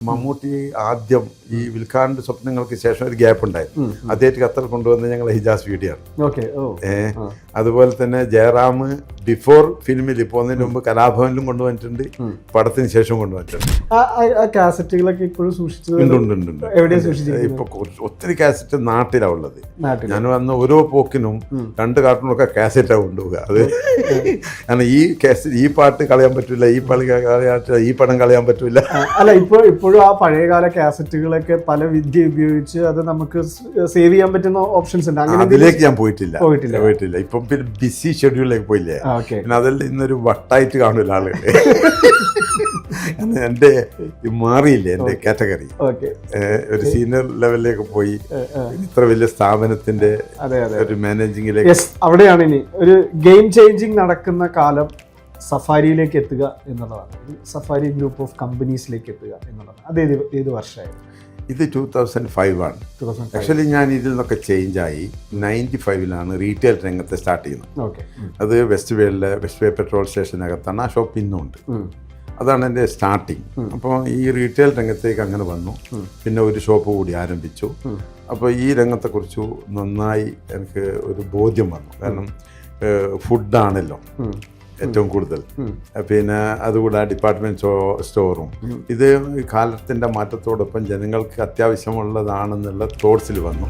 മമ്മൂട്ടി ആദ്യം ഈ വിൽഖാന്റെ സ്വപ്നങ്ങൾക്ക് ശേഷം ഒരു ഗ്യാപ്പ് ഉണ്ടായിരുന്നു അദ്ദേഹത്തെ ഖത്തർ കൊണ്ടുവന്ന് ഞങ്ങൾ ഹിജാസ് വീഡിയോ ഏ അതുപോലെ തന്നെ ജയറാം ബിഫോർ ഫിലിമിൽ പോകുന്നതിന് മുമ്പ് കലാഭവനിലും കൊണ്ടുവന്നിട്ടുണ്ട് പടത്തിന് ശേഷം കൊണ്ടുവന്നിട്ടുണ്ട്. കാസറ്റുകളൊക്കെ ഇപ്പോഴും സൂക്ഷിച്ചത്? ഇപ്പൊ ഒത്തിരി കാസറ്റ് നാട്ടിലാണ് ഉള്ളത്. ഞാൻ വന്ന ഓരോ പോക്കിനും രണ്ട് കാർട്ടൂണൊക്കെ കാസറ്റാണ് കൊണ്ടുപോകുക അത് കാരണം ഈ കാസറ്റ് ഈ പാട്ട് കളയാൻ പറ്റില്ല ഈ പളി കളയാൻ ഈ പടം കളയാൻ പറ്റില്ല അല്ല ഇപ്പോൾ ഇപ്പൊ ഇപ്പോഴും ആ പഴയകാല കാസറ്റുകളൊക്കെ പല വിദ്യ ഉപയോഗിച്ച് അത് നമുക്ക് സേവ് ചെയ്യാൻ പറ്റുന്ന ഓപ്ഷൻസ് ഉണ്ട്. അങ്ങനെ അതിലേക്ക് ഞാൻ പോയിട്ടില്ല. പോയിട്ടില്ല. പോയിട്ടില്ല. ഇപ്പം പിന്നെ ബിസി ഷെഡ്യൂളിലേക്ക് പോയില്ലേ? പിന്നെ അതെല്ലാം ഇന്നൊരു വട്ടായിട്ട് കാണൂല ആളുകൾ എന്റെ എന്റെ മാറിയില്ലേ എന്റെ കാറ്റഗറി ഒരു സീനിയർ ലെവലിലേക്ക് പോയി. ഇത്ര വലിയ സ്ഥാപനത്തിന്റെ ഒരു മാനേജിംഗിലേക്ക് അവിടെയാണ് ഇനി. ഒരു ഗെയിം ചേഞ്ചിങ് നടക്കുന്ന കാലം സഫാരിയിലേക്ക് എത്തുക എന്നുള്ളതാണ്. ഒരു സഫാരി ഗ്രൂപ്പ് ഓഫ് കമ്പനീസിലേക്ക് എത്തുക എന്നുള്ളതാണ്. അത് ഏത് ഏത് വർഷമായിരുന്നു? ഇത് ടൂ തൗസൻഡ് ഫൈവ് ആണ്. ആക്ച്വലി ഞാൻ ഇതിൽ നിന്നൊക്കെ ചേഞ്ചായി നയന്റി ഫൈവിലാണ് റീറ്റെയിൽ രംഗത്ത് സ്റ്റാർട്ട് ചെയ്യുന്നത്. ഓക്കെ അത് വെസ്റ്റ് വേയിലെ വെസ്റ്റ് വേ പെട്രോൾ സ്റ്റേഷനകത്താണ് ആ ഷോപ്പ് ഇന്നും ഉണ്ട് അതാണ് എന്റെ സ്റ്റാർട്ടിങ് അപ്പോൾ ഈ റീറ്റെയിൽ രംഗത്തേക്ക് അങ്ങനെ വന്നു. പിന്നെ ഒരു ഷോപ്പ് കൂടി ആരംഭിച്ചു. അപ്പോൾ ഈ രംഗത്തെക്കുറിച്ച് നന്നായി എനിക്ക് ഒരു ബോധ്യം വന്നു. കാരണം ഫുഡാണല്ലോ ഏറ്റവും കൂടുതൽ. പിന്നെ അതുകൂടാ ഡിപ്പാർട്ട്മെന്റ് സ്റ്റോറും ഇത് കാലത്തിന്റെ മാറ്റത്തോടൊപ്പം ജനങ്ങൾക്ക് അത്യാവശ്യമുള്ളതാണെന്നുള്ള തോട്ട്സിൽ വന്നു.